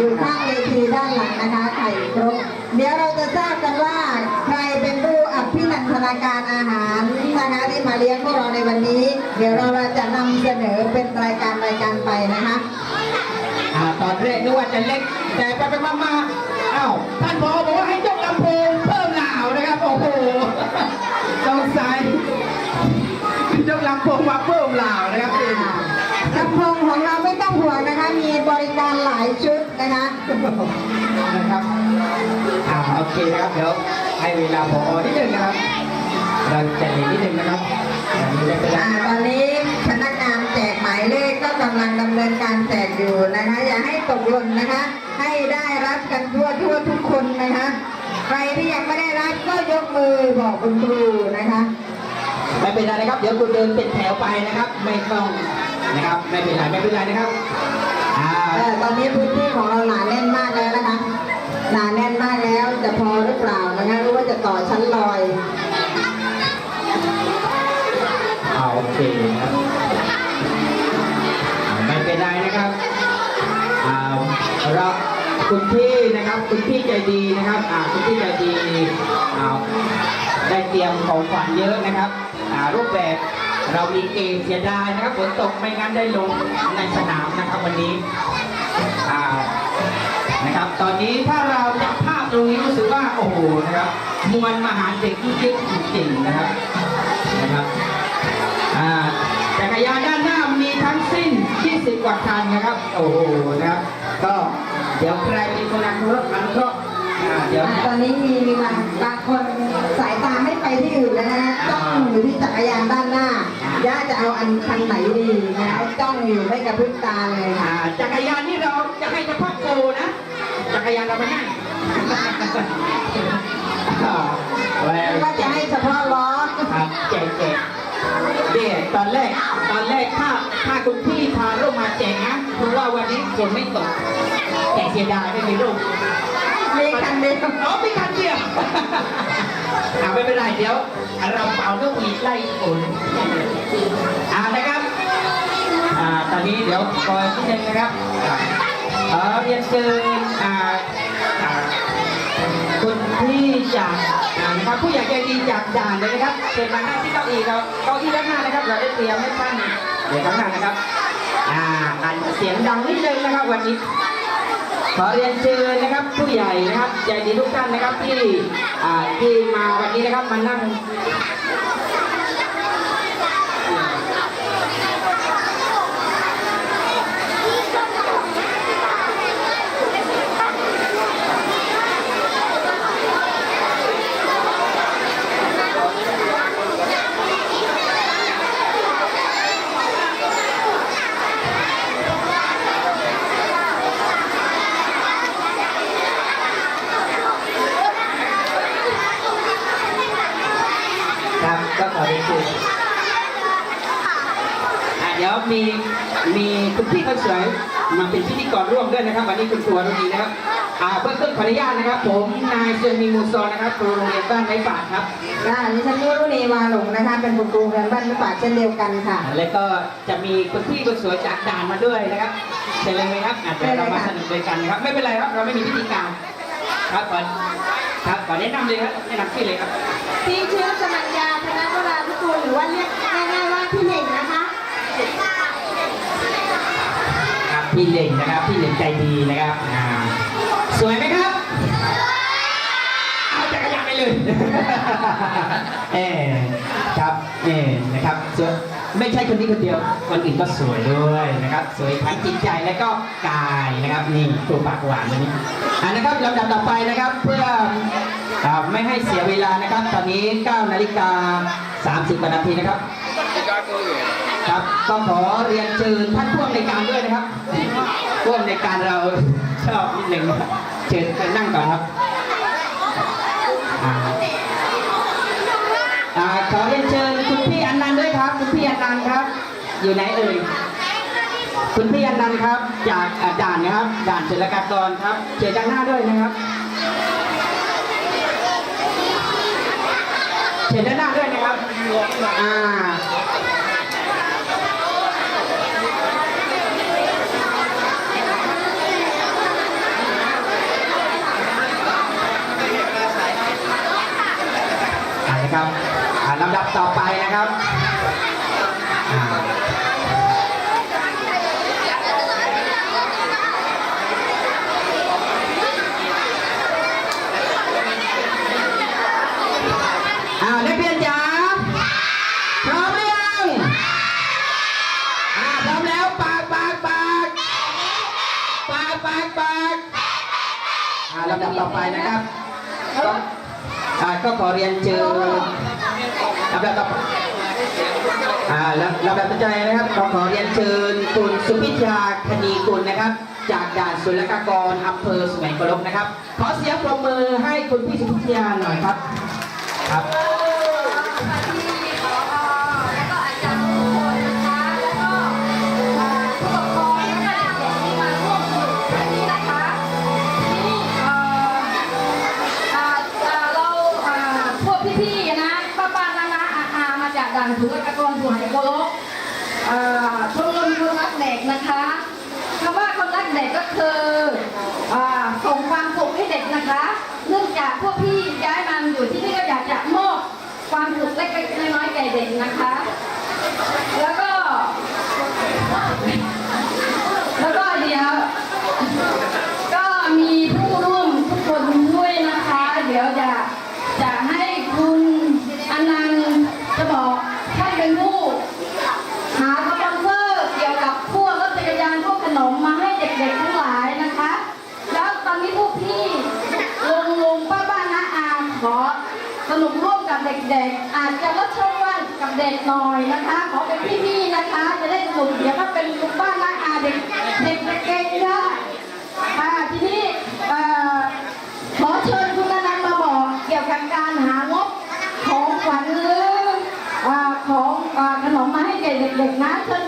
อยู่ข้างเวทีด้านหลังนะคะไข่ครกเดี๋ยวเราจะทราบกันว่าใครเป็นผู้อภินันทนาการอาหารนะคะที่มาเลี้ยงพวกเราในวันนี้ เดี๋ยวเราจะนำเสนอเป็นรายการรายการไปนะคะอ่าตอนแรกนึกว่าจะเล็กแต่ไปไปมามาเอ้าท่านพอบอกว่าให้ยกลำโพงเพิ่มหนาวนะครับโอ้โหสงสัยยกลำโพงมาเพิ่มหนาวนะครับเองลำโพงของเราไม่ต้องห่วงนะคะ มีบริการหลายชุดนะคะนะครับอ่าโอเคนะครับเดี๋ยวให้เวลาพอนิดนึงนะครับ เราจะเห็นนิดนึงนะครับอันนี้ได้เวลาอ่าตอนนี้พนักงานแจกหมายเลขก็กำลังดำเนินการแจกอยู่นะคะ อย่าให้ตกหล่นนะคะ ให้ได้รับกันทั่วทั่วทุกคนนะคะใครที่ยังไม่ได้รับก็ยกมือบอกคุณครูนะคะไม่เป็นไรนะครับ เดี๋ยวคุณเดินเป็นแถวไปนะครับ ไม่ต้องนะครับ ไม่เป็นไรไม่เป็นไรนะครับอ่า เออตอนนี้พื้นที่ของเราหนาแน่นมากแล้วนะคะ หนาแน่นมากแล้วจะพอหรือเปล่านะคะหรือว่าจะต่อชั้นลอย เอาโอเคครับอ่าไม่เป็นไรนะครับอ่าเราคุณพี่นะครับ คุณพี่ใจดีนะครับอ่าคุณพี่ใจดีอ่าได้เตรียมของขวัญเยอะนะครับอ่ารูปแบบ เรามีเกมเสียดายนะครับฝนตกไม่งั้นได้ลงในสนามนะครับวันนี้อ่านะครับ ตอนนี้ถ้าเราจับภาพตรงนี้รู้สึกว่าโอ้โหนะครับมวลมหาเด็กยิ่งๆจริงๆนะครับนะครับอ่าจักรยานด้านหน้ามีทั้งสิ้น 20 กว่าคันนะครับ โอ้โหนะครับก็เดี๋ยวใครเป็นคนอนุเคราะห์อนุเคราะห์อ่าเดี๋ยวตอนนี้มีมีบางบางคนสายตาไม่ไปที่อื่นแล้วนะจ้องอยู่ที่จักรยานด้านหน้า ย่าจะเอาอันคันไหนดีนะจ้องอยู่ไม่กระพริบตาเลยอ่าค่ะ จักรยานนี่เราจะให้เฉพาะโกนะ จักรยานเราไม่ให้อ่าแล้ไม่ว่าจะให้เฉพาะล้อครับแจกแจกเดี๋ยตอนแรกตอนแรกถ้าถ้าคุณพี่พาลูกมาแจกนะเพราะว่าวันนี้ฝนไม่ตกแต่เสียดายไม่มีลูก มีคันเดียวอ๋อไม่คันเดียวอ่าไม่เป็นไรเดี๋ยว เราเป่าลูกหวีดไล่ฝนอ่านะครับ อ่าตอนนี้เดี๋ยวคอยนิดนึงนะครับอ่าเออเรียนเชิญอ่าอ่าคุณพี่จากอ่านะครับผู้ใหญ่ใจดีจากด่านเลยนะครับเชิญมานั่งที่เก้าอี้เราเก้าอี้ด้านหน้านะครับ เราได้เตรียมให้ท่านเดี๋ยวข้างหน้านะครับ อ่าอันเสียงดังนิดนึงนะครับวันนี้ ขอเรียนเชิญนะครับผู้ใหญ่นะครับใจดีทุกท่านนะครับที่ที่มาวันนี้นะครับมานั่ง ครับก็ขอเรียนเชิญอะเดี๋ยว มีมีคุณพี่คนสวยมาเป็นพิธีกรร่วมด้วยนะครับ วันนี้คุณครูอรุณีนะครับอ่าเบื้องต้นขออนุญาตนะครับ ผมนายเซมีมูซอนนะครับครูโรงเรียนบ้านไม้ป่าดครับ ค่ะดิฉันยุรุณีวาหลงนะคะ เป็นคุณครูเรียนบ้านไม่ปากเช่นเดียวกันค่ะ แล้วก็จะมีคุณพี่คนสวยจากด่านมาด้วยนะครับเชิญเลยไหมครับอาจจะเรามาสนุกด้วยกันนะครับ ไม่เป็นไรครับเราไม่มีพิธีการครับก่อนครับขอแนะนำเลยครับแนะนำชื่อเลยครับ พี่ชื่อสมัญญาธนวราพิกูลหรือว่าเรียกง่ายๆว่าพี่เหน่งนะคะ ครับ พี่เล่งนะครับ พี่เล่งใจดีนะครับอ่าสวยไหมครับเอาจักรยานไปเลยเออครับเออนะครับสวยไม่ใช่คนนี้คนเดียวคนอื่นก็สวยด้วยนะครับ สวยทั้งจิตใจและก็กายนะครับนี่ตัวปากหวานวันนี้อ่านะครับลำดับต่อไปนะครับเพื่อไม่ให้เสียเวลานะครับ ตอนนี้9นาฬิกา30นาทีนะครับ ครับก็ขอเรียนเชิญท่านผู้อำนวยการด้วยนะครับผู้อำนวยการเราชอบนิดหนึ่งเชิญนั่งก่อนครับขอเรียนเชิญคุณพี่อันนันด้วยครับ คุณพี่อันนันครับ อยู่ไหนเอ่ยคุณพี่อันนันครับ จากด่านนะครับ ด่านศุลกากรครับเชิญด้านหน้าด้วยนะครับเชิญด้านหน้าด้วยนะครับอ่า อมแล้วปากปากปากปากปากปากอ่าลำดับต่อไปนะครับก็อ่าก็ขอเรียนเชิญ ลำดับต่อไปอ่าลำลำดับต่อไปนะครับก็ขอเรียนเชิญคุณสุพิชาคณีกุลนะครับ จากด่านศุลกากรอำเภอสมัยกลกนะครับ ขอเสียงปรบมือให้คุณพี่สุพิชาหน่อยครับครับ มาจากด่านสุรกากรสุไหงโกลกเอ่อชมรมคนรักเด็กนะคะคำว่าคนรักเด็กก็คืออ่าส่งความสุขให้เด็กนะคะ เนื่องจากพวกพี่ย้ายมาอยู่ที่นี่ก็อยากจะมอบความสุขเล็กๆน้อยๆแก่เด็กนะคะ นุกร่วมกับเด็กๆ อาจจะลดช่องว่างกับเด็กหน่อยนะคะ ขอเป็นพี่ๆนะคะ จะได้สนุกเดี๋ยวก็เป็นลุงป้าน้าอาเด็กเด็กเก่งได้อ่าทีนี้ขอเชิญคุณนันต์มาบอกเกี่ยวกับการหางบของขวัญหรือของขนมมาให้เด็กๆนะเชิญ